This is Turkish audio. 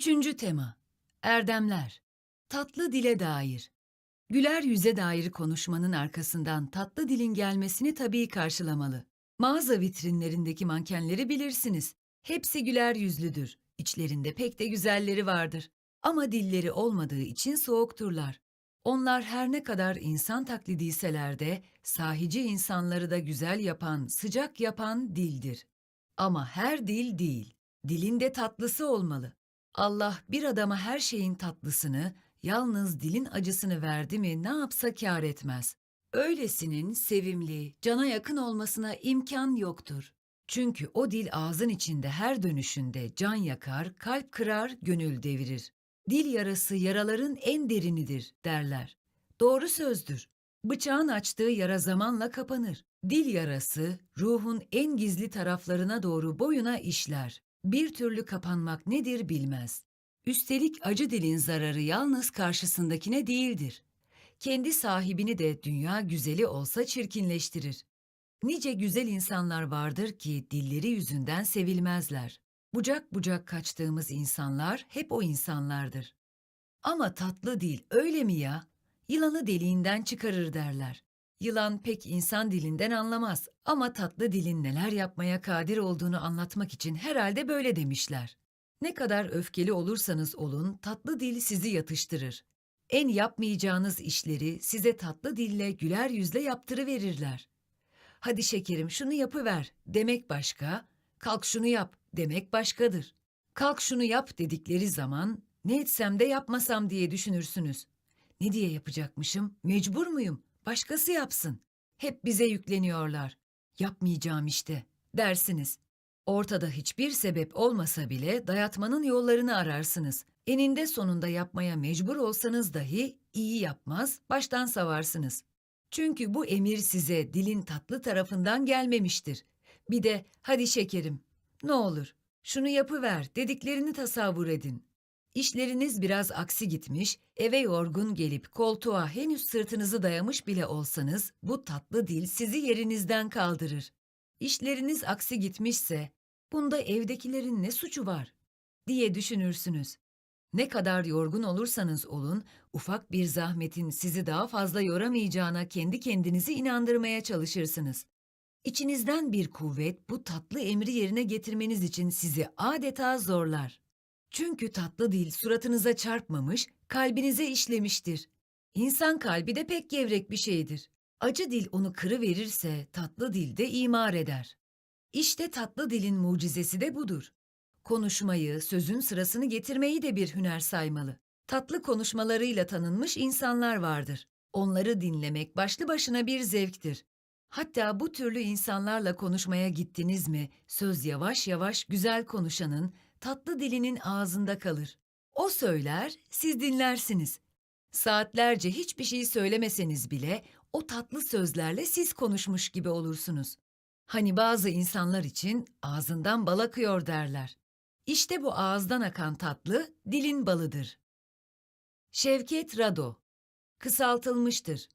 Üçüncü tema. Erdemler. Tatlı dile dair. Güler yüze dair konuşmanın arkasından tatlı dilin gelmesini tabii karşılamalı. Mağaza vitrinlerindeki mankenleri bilirsiniz. Hepsi güler yüzlüdür. İçlerinde pek de güzelleri vardır. Ama dilleri olmadığı için soğukturlar. Onlar her ne kadar insan taklidiyseler de sahici insanları da güzel yapan, sıcak yapan dildir. Ama her dil değil. Dilin de tatlısı olmalı. Allah bir adama her şeyin tatlısını, yalnız dilin acısını verdi mi ne yapsa kâr etmez. Öylesinin sevimli, cana yakın olmasına imkan yoktur. Çünkü o dil ağzın içinde her dönüşünde can yakar, kalp kırar, gönül devirir. Dil yarası yaraların en derinidir derler. Doğru sözdür. Bıçağın açtığı yara zamanla kapanır. Dil yarası ruhun en gizli taraflarına doğru boyuna işler. Bir türlü kapanmak nedir bilmez. Üstelik acı dilin zararı yalnız karşısındakine değildir. Kendi sahibini de dünya güzeli olsa çirkinleştirir. Nice güzel insanlar vardır ki dilleri yüzünden sevilmezler. Bucak bucak kaçtığımız insanlar hep o insanlardır. Ama tatlı dil öyle mi ya? Yılanı deliğinden çıkarır derler. Yılan pek insan dilinden anlamaz ama tatlı dilin neler yapmaya kadir olduğunu anlatmak için herhalde böyle demişler. Ne kadar öfkeli olursanız olun tatlı dil sizi yatıştırır. En yapmayacağınız işleri size tatlı dille güler yüzle yaptırıverirler. Hadi şekerim şunu yapıver demek başka, kalk şunu yap demek başkadır. Kalk şunu yap dedikleri zaman ne etsem de yapmasam diye düşünürsünüz. Ne diye yapacakmışım? Mecbur muyum? Başkası yapsın. Hep bize yükleniyorlar. Yapmayacağım işte dersiniz. Ortada hiçbir sebep olmasa bile dayatmanın yollarını ararsınız. Eninde sonunda yapmaya mecbur olsanız dahi iyi yapmaz, baştan savarsınız. Çünkü bu emir size dilin tatlı tarafından gelmemiştir. Bir de hadi şekerim, ne olur şunu yapıver dediklerini tasavvur edin. İşleriniz biraz aksi gitmiş, eve yorgun gelip koltuğa henüz sırtınızı dayamış bile olsanız bu tatlı dil sizi yerinizden kaldırır. İşleriniz aksi gitmişse bunda evdekilerin ne suçu var diye düşünürsünüz. Ne kadar yorgun olursanız olun, ufak bir zahmetin sizi daha fazla yoramayacağına kendi kendinizi inandırmaya çalışırsınız. İçinizden bir kuvvet bu tatlı emri yerine getirmeniz için sizi adeta zorlar. Çünkü tatlı dil suratınıza çarpmamış, kalbinize işlemiştir. İnsan kalbi de pek gevrek bir şeydir. Acı dil onu kırıverirse tatlı dil de imar eder. İşte tatlı dilin mucizesi de budur. Konuşmayı, sözün sırasını getirmeyi de bir hüner saymalı. Tatlı konuşmalarıyla tanınmış insanlar vardır. Onları dinlemek başlı başına bir zevktir. Hatta bu türlü insanlarla konuşmaya gittiniz mi, söz yavaş yavaş güzel konuşanın, tatlı dilinin ağzında kalır. O söyler, siz dinlersiniz. Saatlerce hiçbir şey söylemeseniz bile o tatlı sözlerle siz konuşmuş gibi olursunuz. Hani bazı insanlar için ağzından bal akıyor derler. İşte bu ağızdan akan tatlı dilin balıdır. Şevket Rado Kısaltılmıştır.